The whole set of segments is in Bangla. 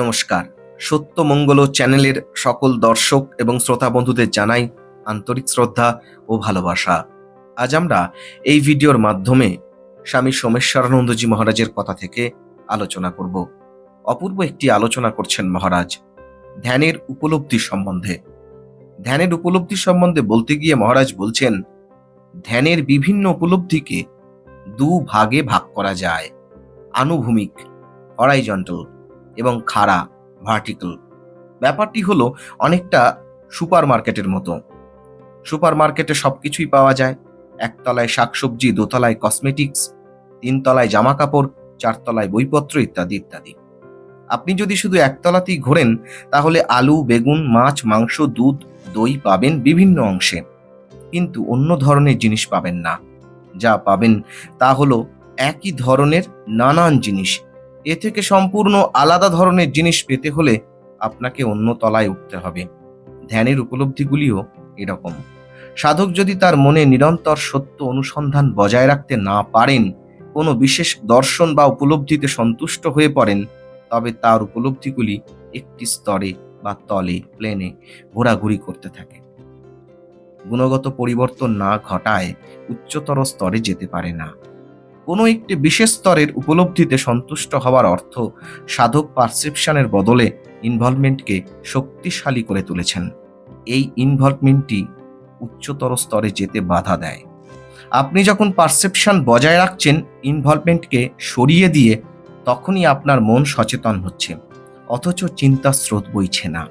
নমস্কার। সত্যমঙ্গল চ্যানেলের সকল দর্শক এবং শ্রোতা বন্ধুদের জানাই আন্তরিক শ্রদ্ধা ও ভালোবাসা। আজ আমরা এই ভিডিওর মাধ্যমে স্বামী সোমেশ্বরানন্দজি মহারাজের কথা থেকে আলোচনা করব। অপূর্ব একটি আলোচনা করছেন মহারাজ ধ্যানের উপলব্ধি সম্বন্ধে। ধ্যানের উপলব্ধি সম্বন্ধে বলতে গিয়ে মহারাজ বলছেন, ধ্যানের বিভিন্ন উপলব্ধিকে দু ভাগে ভাগ করা যায়। আনুভূমিক হরাইজন্টাল এবং খাড়া ভার্টিক্যাল ব্যাপারটি হলো অনেকটা সুপার মার্কেটের মতো। সুপার মার্কেটে সব কিছুই পাওয়া যায়। একতলায় শাকসবজি, দোতলায় কসমেটিক্স তিনতলায় জামা কাপড় চারতলায় বইপত্র ইত্যাদি ইত্যাদি। আপনি যদি শুধু একতলাতেই ঘোরেন, তাহলে আলু, বেগুন, মাছ, মাংস, দুধ, দই পাবেন বিভিন্ন অংশে। কিন্তু অন্য ধরনের জিনিস পাবেন না। যা পাবেন তা হলো একই ধরনের নানান জিনিস এ থেকে সম্পূর্ণ আলাদা ধরনের জিনিস পেতে হলে আপনাকে অন্য তলায় উঠতে হবে। ধ্যানের উপলব্ধিগুলিও এরকম। সাধক যদি তার মনে নিরন্তর সত্য অনুসন্ধান বজায় রাখতে না পারেন, কোনো বিশেষ দর্শন বা উপলব্ধিতে সন্তুষ্ট হয়ে পড়েন, তবে তার উপলব্ধিগুলি একটি স্তরে বা তলে প্লেনে ঘোরাঘুরি করতে থাকে। গুণগত পরিবর্তন না ঘটায় উচ্চতর স্তরে যেতে পারে না। কোনো একটি বিশেষ স্তরের উপলব্ধিতে সন্তুষ্ট হওয়ার অর্থ সাধক পারসেপশনের বদলে ইনভলভমেন্টকে শক্তিশালী করে তুলেছেন। এই ইনভলভমেন্টটি উচ্চতর স্তরে যেতে বাধা দেয়। আপনি যখন পারসেপশন বজায় রাখছেন ইনভলভমেন্টকে সরিয়ে দিয়ে, তখনই আপনার মন সচেতন হচ্ছে, অথচ চিন্তা স্রোত বইছে না।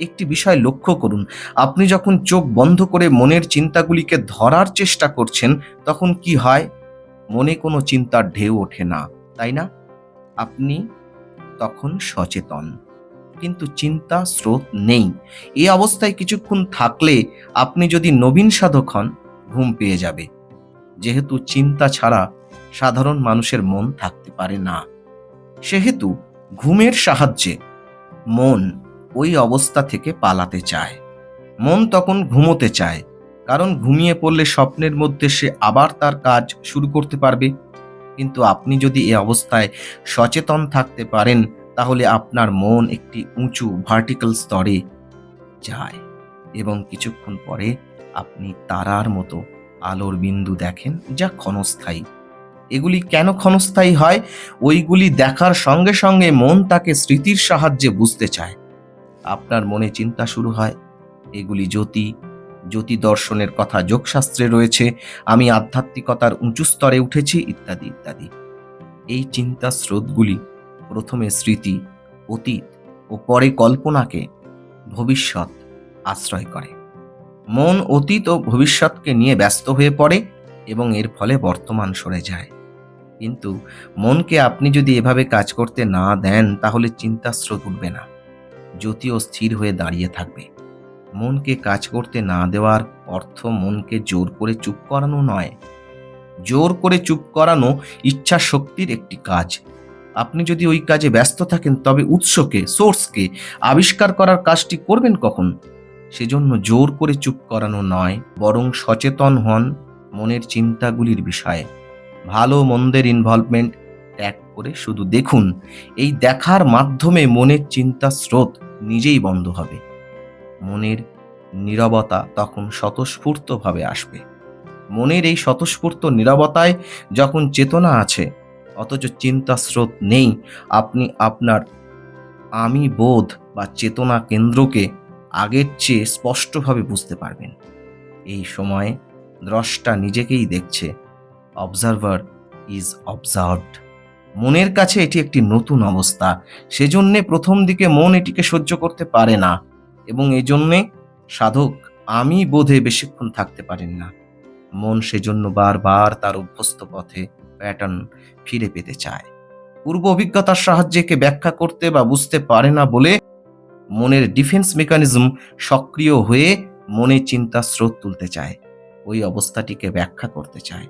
একটি বিষয় লক্ষ্য করুন, আপনি যখন চোখ বন্ধ করে মনের চিন্তাগুলিকে ধরার চেষ্টা করছেন, তখন কি হয়? মনে কোনো চিন্তার ঢেউ ওঠে না, তাই না? আপনি তখন সচেতন। কিন্তু চিন্তা স্রোত নেই। এই অবস্থায় কিছুক্ষণ থাকলে আপনি যদি নবীন সাধক হন, ঘুম পেয়ে যাবে। যেহেতু চিন্তা ছাড়া সাধারণ মানুষের মন থাকতে পারে না। সেহেতু ঘুমের সাহায্যে মন ওই অবস্থা থেকে পালাতে চায়। মন তখন ঘুমোতে চায়। কারণ ঘুমিয়ে পড়লে স্বপ্নের মধ্যে সে আবার তার কাজ শুরু করতে পারবে। কিন্তু আপনি যদি এ অবস্থায় সচেতন থাকতে পারেন, তাহলে আপনার মন একটি উঁচু ভার্টিক্যাল স্তরে যায় এবং কিছুক্ষণ পরে আপনি তারার মতো আলোর বিন্দু দেখেন যা ক্ষণস্থায়ী। এগুলি কেন ক্ষণস্থায়ী হয়? ওইগুলি দেখার সঙ্গে সঙ্গে মন তাকে স্মৃতির সাহায্যে বুঝতে চায়। আপনার মনে চিন্তা শুরু হয়, এগুলি জ্যোতি জ্যোতি দর্শনের কথা যোগশাস্ত্রে রয়েছে, আমি আধ্যাত্মিকতার উঁচু স্তরে উঠেছি, ইত্যাদি ইত্যাদি। এই চিন্তা স্রোতগুলি প্রথমে স্মৃতি, অতীত ও পরে কল্পনাকে ভবিষ্যৎ আশ্রয় করে। মন, অতীত ও ভবিষ্যৎকে নিয়ে ব্যস্ত হয়ে পড়ে এবং এর ফলে বর্তমান সরে যায়। কিন্তু মনকে আপনি যদি এভাবে কাজ করতে না দেন, তাহলে চিন্তা স্রোত উঠবে না। জ্যোতিও স্থির হয়ে দাঁড়িয়ে থাকবে। মনকে কাজ করতে না দেওয়ার অর্থ মনকে জোর করে চুপ করানো নয়। জোর করে চুপ করানো ইচ্ছা শক্তির একটি কাজ। আপনি যদি ওই কাজে ব্যস্ত থাকেন, তবে উৎসকে, সোর্সকে আবিষ্কার করার কাজটি করবেন কখন? সেজন্য জোর করে চুপ করানো নয়, বরং সচেতন হন মনের চিন্তাগুলির বিষয়ে। ভালো মন্দের ইনভলভমেন্ট ত্যাগ করে শুধু দেখুন, এই দেখার মাধ্যমে মনের চিন্তা স্রোত নিজেই বন্ধ হবে। মনের নীরবতা তখন স্বতঃস্ফূর্তভাবে আসবে। মনের এই স্বতঃস্ফূর্ত নীরবতায় যখন চেতনা আছে, অথচ চিন্তা স্রোত নেই, আপনি আপনার আমি বোধ বা চেতনা কেন্দ্রকে আগের চেয়ে স্পষ্টভাবে বুঝতে পারবেন। এই সময়ে দ্রষ্টা নিজেকেই দেখছে। Observer is observed. মনের কাছে এটি একটি নতুন অবস্থা। সেজন্যে প্রথম দিকে মন এটিকে সহ্য করতে পারে না। এবং এজন্যে সাধক আমি বোধে বেশিক্ষণ থাকতে পারেন না। মন সেজন্য বারবার তার অভ্যস্ত পথে প্যাটার্ন ফিরে পেতে চায়। পূর্ব অভিজ্ঞতার সাহায্যে একে ব্যাখ্যা করতে বা বুঝতে পারে না বলে মনের ডিফেন্স মেকানিজম সক্রিয় হয়ে মনে চিন্তা স্রোত তুলতে চায়। ওই অবস্থাটিকে ব্যাখ্যা করতে চায়।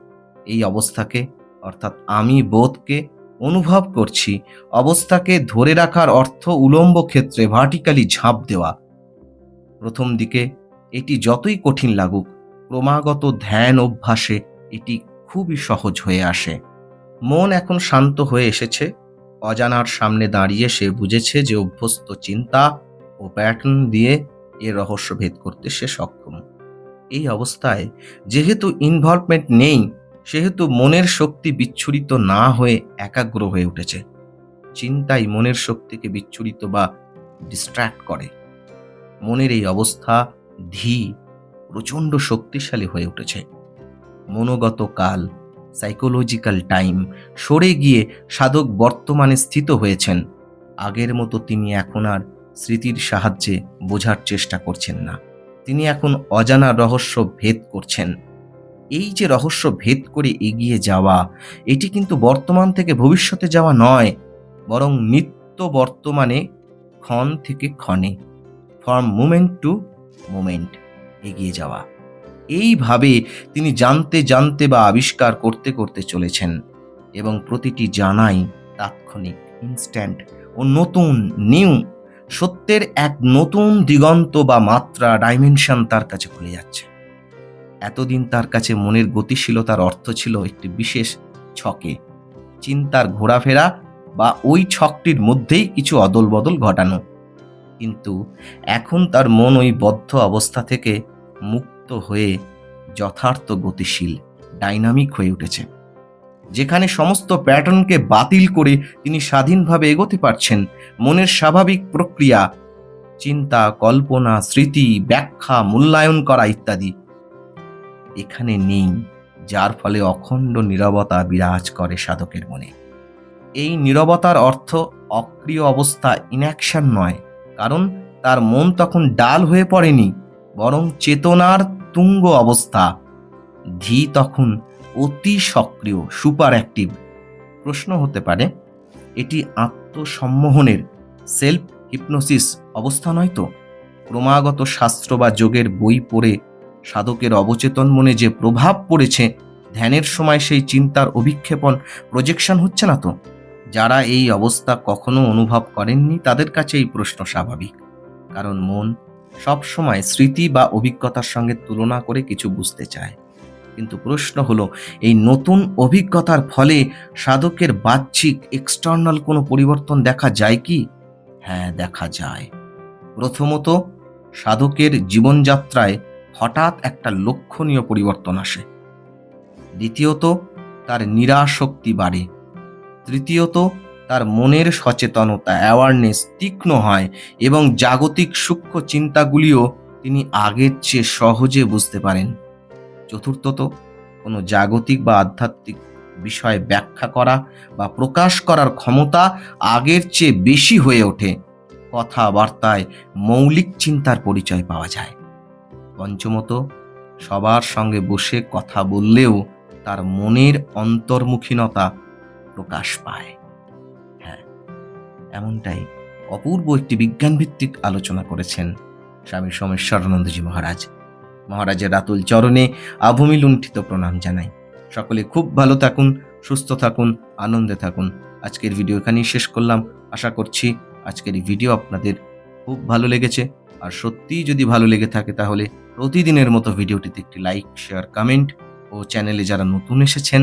এই অবস্থাকে, অর্থাৎ আমি বোধকে অনুভব করছি, অবস্থাকে ধরে রাখার অর্থ উলম্ব ক্ষেত্রে ভার্টিক্যালি ঝাঁপ দেওয়া প্রথম দিকে, এটি যতই কঠিন লাগুক, ক্রমাগত ধ্যান অভ্যাসে এটি খুবই সহজ হয়ে আসে। মন এখন শান্ত হয়ে এসেছে। অজানার সামনে দাঁড়িয়ে সে বুঝেছে যে অভ্যস্ত চিন্তা ও প্যাটার্ন দিয়ে এর রহস্য ভেদ করতে সে সক্ষম। এই অবস্থায়, যেহেতু ইনভলভমেন্ট নেই, সেহেতু মনের শক্তি বিচ্ছুরিত না হয়ে একাগ্র হয়ে উঠেছে। চিন্তাই মনের শক্তিকে বিচ্ছুরিত বা ডিস্ট্র্যাক্ট করে। মনের এই অবস্থা ধী, প্রচণ্ড শক্তিশালী হয়ে উঠেছে। মনোগত কাল সাইকোলজিক্যাল টাইম সরে গিয়ে সাধক বর্তমানে স্থিত হয়েছেন। আগের মতো তিনি এখন আর স্মৃতির সাহায্যে বোঝার চেষ্টা করছেন না। তিনি এখন অজানা রহস্য ভেদ করছেন। এই যে রহস্য ভেদ করে এগিয়ে যাওয়া, এটি কিন্তু বর্তমান থেকে ভবিষ্যতে যাওয়া নয়, বরং নিত্য বর্তমানে ক্ষণ থেকে ক্ষণে। ফ্রম মুমেন্ট টু মুমেন্ট এগিয়ে যাওয়া। এইভাবে তিনি জানতে জানতে বা আবিষ্কার করতে করতে চলেছেন এবং প্রতিটি জানাই তাৎক্ষণিক ইনস্ট্যান্ট ও নতুন নিউ সত্যের এক নতুন দিগন্ত বা মাত্রা ডাইমেনশন তার কাছে খুলে যাচ্ছে। এতদিন তার কাছে মনের গতিশীলতার অর্থ ছিল একটি বিশেষ ছকে। চিন্তার ঘোরাফেরা বা ওই ছকটির মধ্যেই কিছু অদল বদল ঘটানো। কিন্তু এখন তার মন ওই বদ্ধ অবস্থা থেকে মুক্ত হয়ে যথার্থ গতিশীল, ডাইনামিক হয়ে উঠেছে। যেখানে সমস্ত প্যাটার্নকে বাতিল করে তিনি স্বাধীনভাবে এগোতে পারছেন, মনের স্বাভাবিক প্রক্রিয়া, চিন্তা, কল্পনা, স্মৃতি, ব্যাখ্যা, মূল্যায়ন করা ইত্যাদি এখানে নেই, যার ফলে অখণ্ড নীরবতা বিরাজ করে সাধকের মনে। এই নীরবতার অর্থ অক্রিয় অবস্থা ইনঅ্যাকশন নয় কারণ তার মন তখন ডাল হয়ে পড়েনি, বরং চেতনার তুঙ্গ অবস্থা। ধি তখন অতি সক্রিয় সুপার অ্যাক্টিভ প্রশ্ন হতে পারে, এটি আত্মসম্মোহনের সেলফ হিপনোসিস অবস্থা নয় তো? ক্রমাগত শাস্ত্র বা যোগের বই পড়ে সাধকের অবচেতন মনে যে প্রভাব পড়েছে, ধ্যানের সময় সেই চিন্তার অভিক্ষেপণ প্রজেকশন হচ্ছে না তো? যারা এই অবস্থা কখনো অনুভব করেননি, তাদের কাছে এই প্রশ্ন স্বাভাবিক। কারণ মন সবসময় স্মৃতি বা অভিজ্ঞতার সঙ্গে তুলনা করে কিছু বুঝতে চায়। কিন্তু প্রশ্ন হলো, এই নতুন অভিজ্ঞতার ফলে সাধকের বাহ্যিক এক্সটার্নাল কোনো পরিবর্তন দেখা যায় কি? হ্যাঁ দেখা যায়। প্রথমত, সাধকের জীবনযাত্রায় হঠাৎ একটা লক্ষণীয় পরিবর্তন আসে। দ্বিতীয়ত, তার নিরাশক্তি বাড়ে। তৃতীয়ত, তার মনের সচেতনতা অ্যাওয়ারনেস তীক্ষ্ণ হয় এবং জাগতিক সূক্ষ্ম চিন্তাগুলিও তিনি আগের চেয়ে সহজে বুঝতে পারেন। চতুর্থত, কোনো জাগতিক বা আধ্যাত্মিক বিষয় ব্যাখ্যা করা বা প্রকাশ করার ক্ষমতা আগের চেয়ে বেশি হয়ে ওঠে। কথাবার্তায় মৌলিক চিন্তার পরিচয় পাওয়া যায়। পঞ্চমত, সবার সঙ্গে বসে কথা বললেও তার মনের অন্তর্মুখীনতা প্রকাশ পায়। হ্যাঁ এমনটাই অপূর্ব একটি বিজ্ঞানভিত্তিক আলোচনা করেছেন স্বামী সোমেশ্বরানন্দজি মহারাজ। মহারাজের রাতুল চরণে আভূমি লুণ্ঠিত প্রণাম জানাই। সকলে খুব ভালো থাকুন, সুস্থ থাকুন, আনন্দে থাকুন। আজকের ভিডিও এখানেই শেষ করলাম। আশা করছি আজকের এই ভিডিও আপনাদের খুব ভালো লেগেছে। আর সত্যিই যদি ভালো লেগে থাকে তাহলে প্রতিদিনের মতো ভিডিওটিতে একটি লাইক, শেয়ার, কমেন্ট ও চ্যানেলে যারা নতুন এসেছেন